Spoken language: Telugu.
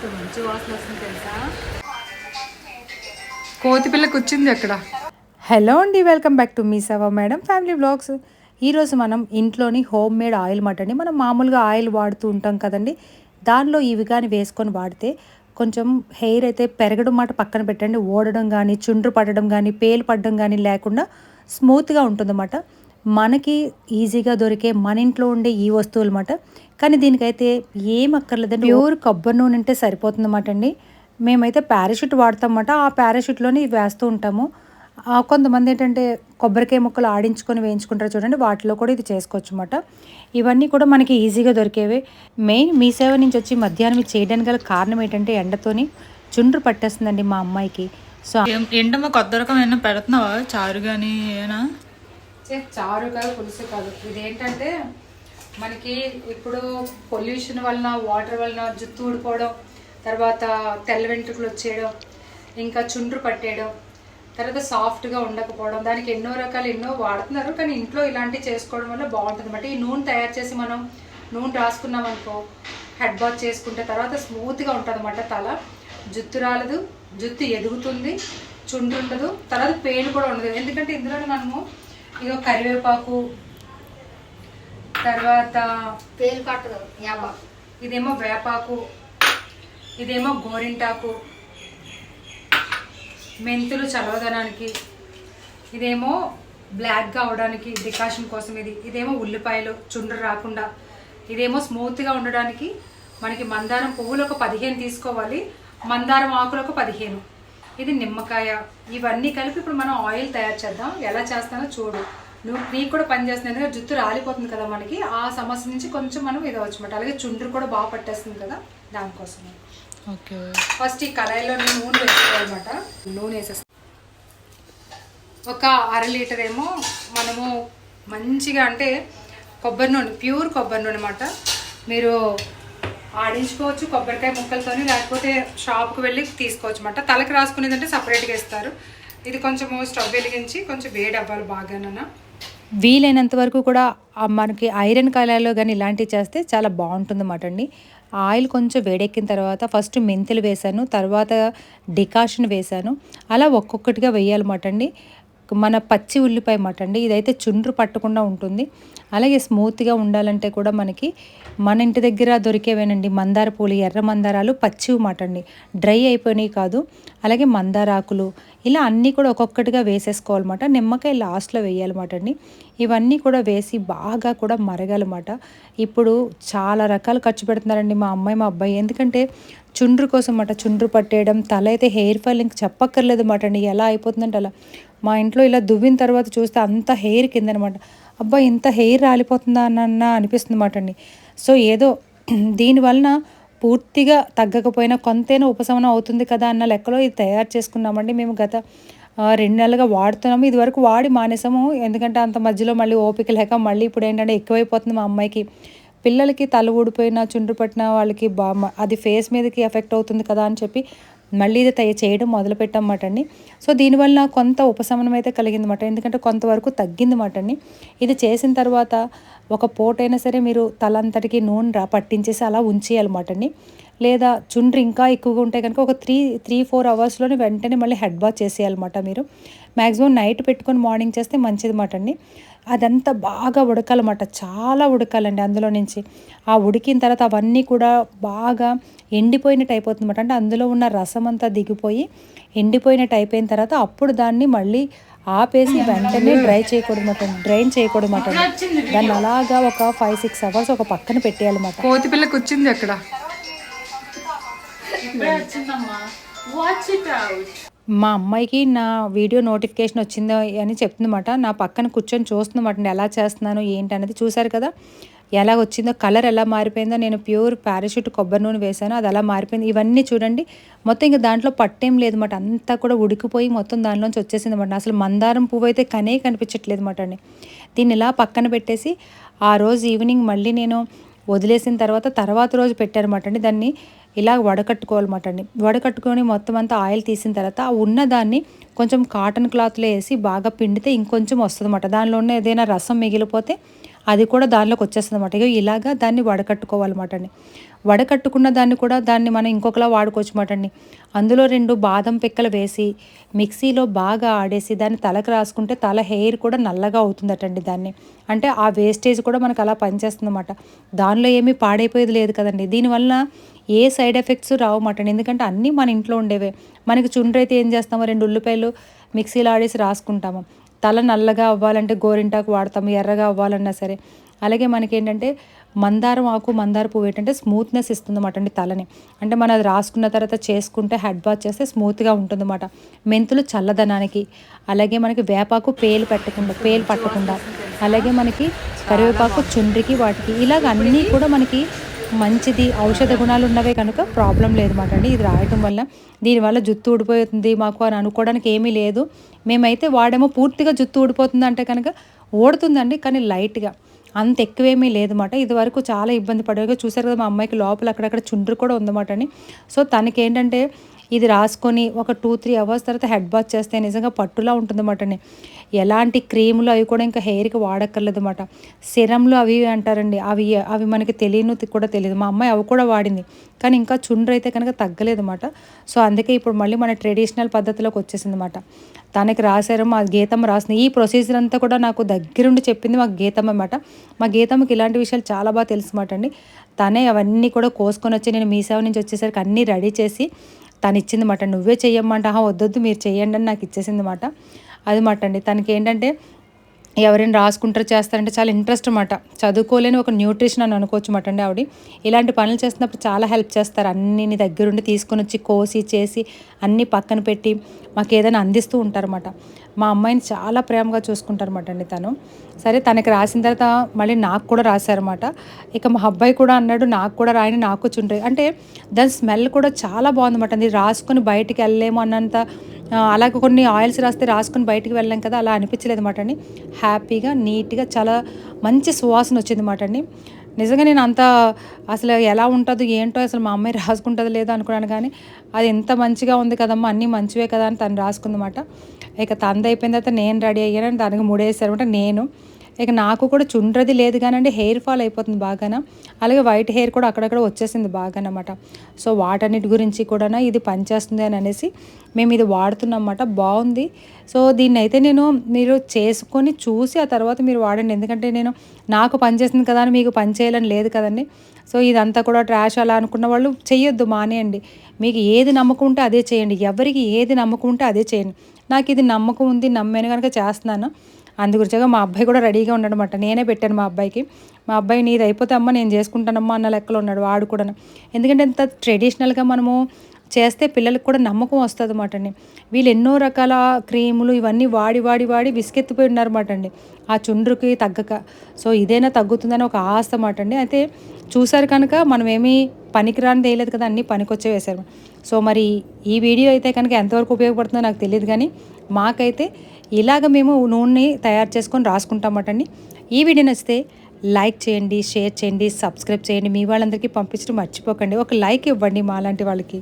ఎంత మంచి వాసన వస్తుంది తెలుసా కోతి పిల్ల అక్కడ హలో అండి వెల్కమ్ బ్యాక్ టు మీ సవా మేడం ఫ్యామిలీ బ్లాగ్స్ ఈరోజు మనం ఇంట్లోని హోమ్ మేడ్ ఆయిల్ మటండి మనం మామూలుగా ఆయిల్ వాడుతూ ఉంటాం కదండి. దానిలో ఇవి కానీ వేసుకొని వాడితే కొంచెం హెయిర్ అయితే పెరగడం మాట పక్కన పెట్టండి. ఓడడం కానీ చుండ్రు పడడం కానీ పేలు పడడం కానీ లేకుండా స్మూత్గా ఉంటుందన్నమాట. మనకి ఈజీగా దొరికే మన ఇంట్లో ఉండే ఈ వస్తువులు అన్నమాట కానీ దీనికైతే ఏం అక్కర్లేదండి. ప్యూర్ కొబ్బరి నూనె ఉంటే సరిపోతుందన్నమాట అండి. మేమైతే పారాషూట్ వాడతామన్నమాట. ఆ పారాషూట్లోని ఇవి వేస్తూ ఉంటాము. ఆ, కొంతమంది ఏంటంటే కొబ్బరికాయ ముక్కలు ఆడించుకొని వేయించుకుంటారు చూడండి. వాటిలో కూడా ఇది చేసుకోవచ్చు అన్నమాట ఇవన్నీ కూడా మనకి ఈజీగా దొరికేవే. మెయిన్ మీ సేవ నుంచి వచ్చి మధ్యాహ్నం ఇది చేయడానికి గల కారణం ఏంటంటే ఎండతోని చుండ్రు పట్టేస్తుందండి మా అమ్మాయికి. సో ఏం- ఏంటమ్మా కొత్త రకం ఏమైనా పెడుతున్నావా? చారు కానీ ఏనా? చే, చారు కాదు పులుసు కాదు. ఇదేంటంటే మనకి ఇప్పుడు పొల్యూషన్ వలన వాటర్ వలన జుత్తు ఊడిపోవడం తర్వాత తెల్ల వెంట్రుకలు వచ్చేయడం ఇంకా చుండ్రు పట్టేయడం తర్వాత సాఫ్ట్గా ఉండకపోవడం దానికి ఎన్నో రకాలు ఎన్నో వాడుతున్నారు కానీ ఇంట్లో ఇలాంటివి చేసుకోవడం వల్ల బాగుంటుంది. అన్నమాట ఈ నూనె తయారు చేసి మనం నూనె రాసుకున్నాం అనుకో హెడ్ బాత్ చేసుకుంటే తర్వాత స్మూత్గా ఉంటుంది అన్నమాట తల. జుత్తు రాలదు జుత్తు ఎదుగుతుంది చుండ్రు ఉండదు తర్వాత పేలు కూడా ఉండదు. ఎందుకంటే ఇందులో మనము ఇక కరివేపాకు తర్వాత పేరు కట్టదు యాభై ఇదేమో వేపాకు ఇదేమో గోరింటాకు మెంతులు చలవదనానికి ఇదేమో బ్లాక్గా అవడానికి డికాషన్ కోసం ఇది ఇదేమో ఉల్లిపాయలు చుండ్రు రాకుండా ఇదేమో స్మూత్గా ఉండడానికి మనకి మందారం పువ్వులు ఒక పదిహేను తీసుకోవాలి మందారం ఆకులు ఒక పదిహేను. ఇది నిమ్మకాయ ఇవన్నీ కలిపి ఇప్పుడు మనం ఆయిల్ తయారు చేద్దాం ఎలా చేస్తానో చూడు. నువ్వు నీకు కూడా పని చేస్తుంది ఎందుకంటే జుట్టు రాలిపోతుంది కదా మనకి. ఆ సమస్య నుంచి కొంచెం మనం ఇది అనమాట అలాగే చుండ్రు కూడా బాగా పట్టేస్తుంది కదా దానికోసం. ఓకే. ఫస్ట్ ఈ కళాయిలో నేను నూనె వేసుకోవాలన్నమాట. నూనె వేసేస్తాను ఒక అర లీటర్ ఏమో మనము మంచిగా అంటే కొబ్బరి నూనె ప్యూర్ కొబ్బరి నూనె అనమాట మీరు ఆడించుకోవచ్చు కొబ్బరికాయ ముక్కలతోని లేకపోతే షాప్కి వెళ్ళి తీసుకోవచ్చు అనమాట తలకి రాసుకునేదంటే సపరేట్గా ఇస్తారు. ఇది కొంచెము స్టవ్ వెలిగించి కొంచెం వేడి అవ్వాలి బాగానన్నా. వీలైనంత వరకు కూడా మనకి ఐరన్ కళాయిలో కానీ ఇలాంటివి చేస్తే చాలా బాగుంటుంది అన్నమాట అండి. ఆయిల్ కొంచెం వేడెక్కిన తర్వాత ఫస్ట్ మెంతులు వేశాను తర్వాత డికాషన్ వేశాను అలా ఒక్కొక్కటిగా వేయాలన్నమాట అండి. మన పచ్చి ఉల్లిపాయ మాట అండి. ఇదైతే చుండ్రు పట్టకుండా ఉంటుంది. అలాగే స్మూత్గా ఉండాలంటే కూడా మనకి మన ఇంటి దగ్గర దొరికేవేనండి మందార పూలు ఎర్ర మందారాలు పచ్చివి మాట అండి. డ్రై అయిపోయినాయి కాదు. అలాగే మందారాకులు ఇలా అన్నీ కూడా ఒక్కొక్కటిగా వేసేసుకోవాలన్నమాట నిమ్మకాయ లాస్ట్లో వేయాలన్నమాట అండి. ఇవన్నీ కూడా వేసి బాగా కూడా మరగాలన్నమాట ఇప్పుడు చాలా రకాలు ఖర్చు పెడుతున్నారండి మా అమ్మాయి మా అబ్బాయి. ఎందుకంటే చుండ్రు కోసం అన్నమాట చుండ్రు పట్టేయడం తల అయితే హెయిర్ ఫాల్ ఇంక చెప్పక్కర్లేదు మాట అండి. ఎలా అయిపోతుందంటే అలా మా ఇంట్లో ఇలా దువ్విన తర్వాత చూస్తే అంత హెయిర్ కిందనమాట. అబ్బా ఇంత హెయిర్ రాలిపోతుందా అన్న అనిపిస్తుంది మాట అండి. సో ఏదో దీనివలన పూర్తిగా తగ్గకపోయినా కొంతైనా ఉపశమనం అవుతుంది కదా అన్న లెక్కలో ఇది తయారు చేసుకున్నామండి. మేము గత రెండు నెలలుగా వాడుతున్నాము. ఇది వరకు వాడి మానేసాము. ఎందుకంటే అంత మధ్యలో మళ్ళీ ఓపిక లేక మళ్ళీ ఇప్పుడు ఏంటంటే ఎక్కువైపోతుంది మా అమ్మాయికి. పిల్లలకి తల ఊడిపోయిన చుండ్రు పట్టిన వాళ్ళకి బా మ- అది ఫేస్ మీదకి ఎఫెక్ట్ అవుతుంది కదా అని చెప్పి మళ్ళీ ఇది తయ చేయడం మొదలుపెట్టామన్నమాట అండి సో దీనివల్ల కొంత ఉపశమనం అయితే కలిగింది మాట ఎందుకంటే కొంతవరకు తగ్గింది మాట అండి ఇది చేసిన తర్వాత ఒక పూటైనా సరే మీరు తలంతటికి నూనె రా పట్టించేసి అలా ఉంచేయాలన్నమాట అండి లేదా చుండ్రు ఇంకా ఎక్కువగా ఉంటే కనుక ఒక త్రీ త్రీ ఫోర్ అవర్స్లోనే వెంటనే మళ్ళీ హెడ్ బాత్ చేసేయాలన్నమాట మీరు. మ్యాక్సిమం నైట్ పెట్టుకొని మార్నింగ్ చేస్తే మంచిది మాట అండి అదంతా బాగా ఉడకాలన్నమాట. చాలా ఉడకాలండి అందులో నుంచి. ఆ ఉడికిన తర్వాత అవన్నీ కూడా బాగా ఎండిపోయినట్టు అయిపోతుంది అనమాట అంటే అందులో ఉన్న రసం అంతా దిగిపోయి ఎండిపోయినట్టు అయిపోయిన తర్వాత అప్పుడు దాన్ని మళ్ళీ ఆపేసి వెంటనే డ్రై చేయకూడదు మాట డ్రైన్ చేయకూడదు మాట దాన్ని అలాగా ఒక ఫైవ్ సిక్స్ అవర్స్ ఒక పక్కన పెట్టేయాలన్నమాట. కోతి పిల్ల కూర్చుంది అక్కడ ఇప్పుడే వచ్చిందమ్మా. వాచ్ ఇట్ అవుట్ మా అమ్మాయికి నా వీడియో నోటిఫికేషన్ వచ్చిందో అని చెప్తుందన్నమాట. నా పక్కన కూర్చొని చూస్తుందన్నమాట. నేను ఎలా చేస్తున్నాను ఏంటి అనేది చూశారు కదా. ఎలా వచ్చిందో కలర్ ఎలా మారిపోయిందో నేను ప్యూర్ పారాషూట్ కొబ్బరి నూనె వేసాను అది అలా మారిపోయింది. ఇవన్నీ చూడండి మొత్తం ఇంకా దాంట్లో పట్టేం లేదు అన్నమాట అంతా కూడా ఉడికిపోయి మొత్తం దానిలోంచి వచ్చేసింది అనమాట అసలు మందారం పువ్వు అయితే కనే కనిపించట్లేదు అనమాట అండి. దీన్ని ఇలా పక్కన పెట్టేసి ఆ రోజు ఈవినింగ్ మళ్ళీ నేను వదిలేసిన తర్వాత తర్వాత రోజు పెట్టారన్నమాట అండి. దాన్ని ఇలా వడకట్టుకోవాలన్నమాట అండి. వడకట్టుకొని మొత్తం అంతా ఆయిల్ తీసిన తర్వాత ఆ ఉన్న దాన్ని కొంచెం కాటన్ క్లాత్లో వేసి బాగా పిండితే ఇంకొంచెం వస్తుంది అన్నమాట దానిలో ఉన్న ఏదైనా రసం మిగిలిపోతే అది కూడా దానిలోకి వచ్చేస్తుంది అనమాట ఇక ఇలాగా దాన్ని వడకట్టుకోవాలన్నమాట అండి. వడకట్టుకున్న దాన్ని కూడా దాన్ని మనం ఇంకొకలా వాడుకోవచ్చు అన్నమాట అండి. అందులో రెండు బాదం పిక్కలు వేసి మిక్సీలో బాగా ఆడేసి దాన్ని తలకు రాసుకుంటే తల హెయిర్ కూడా నల్లగా అవుతుందటండి దాన్ని. అంటే ఆ వేస్టేజ్ కూడా మనకు అలా పనిచేస్తుంది అనమాట దానిలో ఏమీ పాడైపోయేది లేదు కదండి. దీనివల్ల ఏ సైడ్ ఎఫెక్ట్స్ రావు అన్నమాట ఎందుకంటే అన్నీ మన ఇంట్లో ఉండేవే. మనకి చుండ్రైతే ఏం చేస్తామో రెండు ఉల్లిపాయలు మిక్సీలో ఆడేసి రాసుకుంటాము. తల నల్లగా అవ్వాలంటే గోరింటాకు వాడతాము ఎర్రగా అవ్వాలన్నా సరే. అలాగే మనకి ఏంటంటే మందారం ఆకు మందార పువ్వు ఏంటంటే స్మూత్నెస్ ఇస్తుంది అనమాట అండి తలని. అంటే మనం అది రాసుకున్న తర్వాత చేసుకుంటే హెడ్ బాత్ చేస్తే స్మూత్గా ఉంటుంది అన్నమాట మెంతులు చల్లదనానికి అలాగే మనకి వేపాకు పేలు పెట్టకుండా పేలు పట్టకుండా అలాగే మనకి కరివేపాకు చుండ్రికి వాటికి ఇలాగ అన్నీ కూడా మనకి మంచిది ఔషధ గుణాలు ఉన్నవే కనుక ప్రాబ్లం లేదు మాట అండి. ఇది రాయటం వల్ల దీనివల్ల జుత్తు ఊడిపోతుంది మాకు అని అనుకోవడానికి ఏమీ లేదు. మేమైతే వాడేమో పూర్తిగా జుత్తు ఊడిపోతుంది అంటే కనుక ఓడుతుందండి కానీ లైట్గా. అంత ఎక్కువేమీ లేదన్నమాట ఇది వరకు చాలా ఇబ్బంది పడేగా చూసారు కదా మా అమ్మాయికి లోపల అక్కడక్కడ చుండ్రు కూడా ఉందన్నమాట అండి. సో తనకేంటంటే ఇది రాసుకొని ఒక టూ త్రీ అవర్స్ తర్వాత హెడ్ బాత్ చేస్తే నిజంగా పట్టులా ఉంటుందన్నమాట అండి. ఎలాంటి క్రీములు అవి కూడా ఇంకా హెయిర్కి వాడక్కర్లేదు అనమాట సిరంలు అవి అంటారండి. అవి అవి మనకి తెలియను కూడా తెలియదు. మా అమ్మాయి అవి కూడా వాడింది. కానీ ఇంకా చుండ్రు అయితే కనుక తగ్గలేదు అనమాట సో అందుకే ఇప్పుడు మళ్ళీ మన ట్రెడిషనల్ పద్ధతిలోకి వచ్చేసింది అనమాట తనకి రాశారు మా గీతమ్మ రాసింది. ఈ ప్రొసీజర్ అంతా కూడా నాకు దగ్గరుండి చెప్పింది మా గీతమ్మ అనమాట మా గీతమ్మకి ఇలాంటి విషయాలు చాలా బాగా తెలుసు అన్నమాట అండి. తనే అవన్నీ కూడా కోసుకొని వచ్చి నేను మీ సేవ నుంచి వచ్చేసరికి అన్నీ రెడీ చేసి తను ఇచ్చింది మాట నువ్వే చెయ్యమ్మంట వద్దొద్దు మీరు చెయ్యండి అని నాకు ఇచ్చేసింది మాట. అది మాట అండి. తనకి ఏంటంటే ఎవరైనా రాసుకుంటారు చేస్తారంటే చాలా ఇంట్రెస్ట్ అనమాట చదువుకోలేని ఒక న్యూట్రిషన్ అని అనుకోవచ్చు మాట అండి ఆవిడ. ఇలాంటి పనులు చేస్తున్నప్పుడు చాలా హెల్ప్ చేస్తారు. అన్ని నీ దగ్గరుండి తీసుకొని వచ్చి కోసి చేసి అన్నీ పక్కన పెట్టి మాకు ఏదైనా అందిస్తూ ఉంటారన్నమాట మా అమ్మాయిని చాలా ప్రేమగా చూసుకుంటారన్నమాట అండి తను. సరే తనకి రాసిన తర్వాత మళ్ళీ నాకు కూడా రాశారన్నమాట ఇక మా అబ్బాయి కూడా అన్నాడు నాకు కూడా రాయని నాకు చుండ్రి అంటే దాని స్మెల్ కూడా చాలా బాగుందన్నమాట అది రాసుకొని బయటికి వెళ్ళలేము అన్నంత అలాగే కొన్ని ఆయిల్స్ రాస్తే రాసుకొని బయటికి వెళ్ళాం కదా అలా అనిపించలేదు అనమాట అండి. హ్యాపీగా నీట్గా చాలా మంచి సువాసన వచ్చింది అనమాట అండి. నిజంగా నేను అంత అసలు ఎలా ఉంటుందో ఏంటో అసలు మా అమ్మాయి రాసుకుంటుందో లేదో అనుకున్నాను కానీ అది ఎంత మంచిగా ఉంది కదమ్మా అన్నీ మంచివే కదా అని తను రాసుకుందన్నమాట ఇక తంద అయిపోయిన తర్వాత నేను రెడీ అయ్యాను దానికి ముడేసారనమాట నేను. ఇక నాకు కూడా చుండ్రది లేదు కానండి హెయిర్ ఫాల్ అయిపోతుంది బాగాన. అలాగే వైట్ హెయిర్ కూడా అక్కడక్కడ వచ్చేసింది బాగానమాట సో వాటన్నిటి గురించి కూడా ఇది పనిచేస్తుంది అని అనేసి మేము ఇది వాడుతున్నాం అన్నమాట. బాగుంది. సో దీన్ని అయితే నేను మీరు చేసుకొని చూసి ఆ తర్వాత మీరు వాడండి. ఎందుకంటే నేను నాకు పనిచేస్తుంది కదా అని మీకు పని చేయాలని లేదు కదండి. సో ఇదంతా కూడా ట్రాష్ అలా అనుకున్న వాళ్ళు చెయ్యొద్దు మానేయండి. మీకు ఏది నమ్మకం ఉంటే అదే చేయండి. ఎవరికి ఏది నమ్మకం ఉంటే అదే చేయండి. నాకు ఇది నమ్మకం ఉంది నమ్మాను కనుక చేస్తున్నాను. అందుగురించగా మా అబ్బాయి కూడా రెడీగా ఉన్నాడనమాట నేనే పెట్టాను మా అబ్బాయికి. మా అబ్బాయి నీది అయిపోతే అమ్మ నేను చేసుకుంటానమ్మా అన్న లెక్కలో ఉన్నాడు వాడు కూడా ఎందుకంటే ఇంత ట్రెడిషనల్గా మనము చేస్తే పిల్లలకు కూడా నమ్మకం వస్తుంది అన్నమాట అండి. వీళ్ళు ఎన్నో రకాల క్రీములు ఇవన్నీ వాడి వాడి వాడి విసుకెత్తిపోయి ఉన్నారన్నమాట అండి. ఆ చుండ్రుకి తగ్గక. సో ఇదైనా తగ్గుతుందని ఒక ఆశ అన్నమాట అండి. అయితే చూసారు కనుక మనం ఏమీ పనికిరాని తేయలేదు కదా అన్నీ పనికొచ్చే వేశారు సో మరి ఈ వీడియో అయితే కనుక ఎంతవరకు ఉపయోగపడుతుందో నాకు తెలియదు కానీ మాకైతే ఇలాగ మేము నూనె తయారు చేసుకొని రాసుకుంటామటండి. ఈ వీడియో నచ్చితే లైక్ చేయండి షేర్ చేయండి సబ్స్క్రైబ్ చేయండి. మీ వాళ్ళందరికీ పంపించడం మర్చిపోకండి. ఒక లైక్ ఇవ్వండి మాలాంటి వాళ్ళకి.